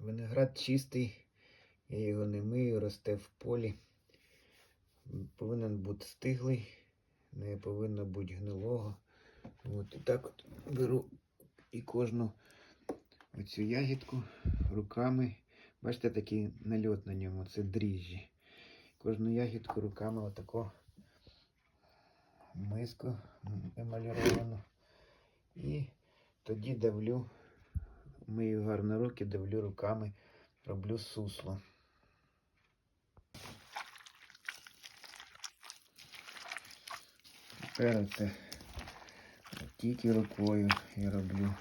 Виноград чистий, я його не мию, росте в полі. Повинен бути стиглий, не повинно бути гнилого. От і так от беру і кожну оцю ягідку руками. Бачите, такий нальот на ньому, це дріжджі. Кожну ягідку руками отако миску емаліровану. І тоді давлю, мию гарно руки, давлю руками, роблю сусло. Тепер це тільки рукою я роблю.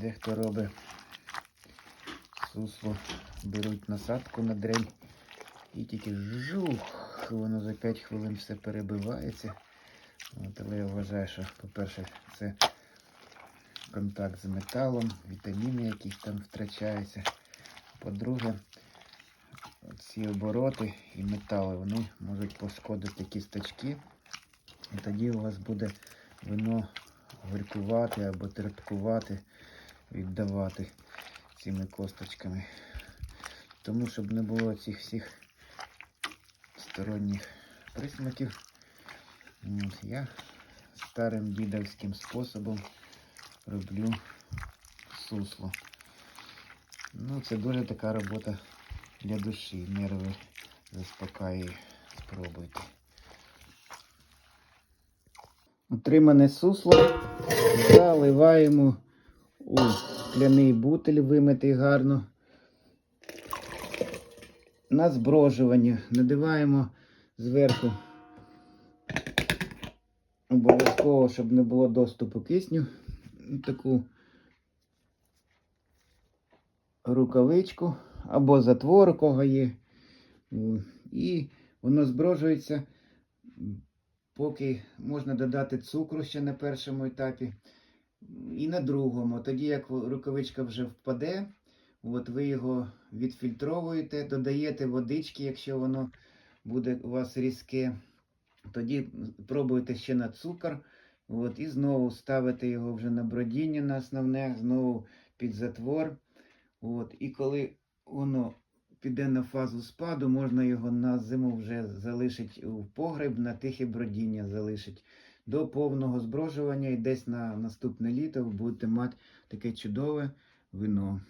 Дехто робить сусло, беруть насадку на дрель і тільки жух, воно за 5 хвилин все перебивається. От, але я вважаю, що, по-перше, це контакт з металом, вітаміни якісь там втрачаються. По-друге, ці обороти і метали вони можуть пошкодити кісточки. І тоді у вас буде вино горькувати або терпкувати, віддавати цими косточками. Тому, щоб не було цих всіх сторонніх присмаків, я старим дідовським способом роблю сусло. Ну, це дуже така робота для душі. Нерви заспокаює. Спробуйте. Отримане сусло заливаємо у скляний бутиль, вимитий гарно. На зброжування надиваємо зверху. Обов'язково, щоб не було доступу кисню. Таку рукавичку або затвор, у кого є. І воно зброжується, поки можна додати цукру ще на першому етапі. І на другому. Тоді, як рукавичка вже впаде, от ви його відфільтровуєте, додаєте водички, якщо воно буде у вас різке. Тоді пробуєте ще на цукор. От, і знову ставите його вже на бродіння на основне, знову під затвор. От, і коли воно піде на фазу спаду, можна його на зиму вже залишити у погреб, на тихе бродіння залишити до повного зброжування і десь на наступне літо ви будете мати таке чудове вино.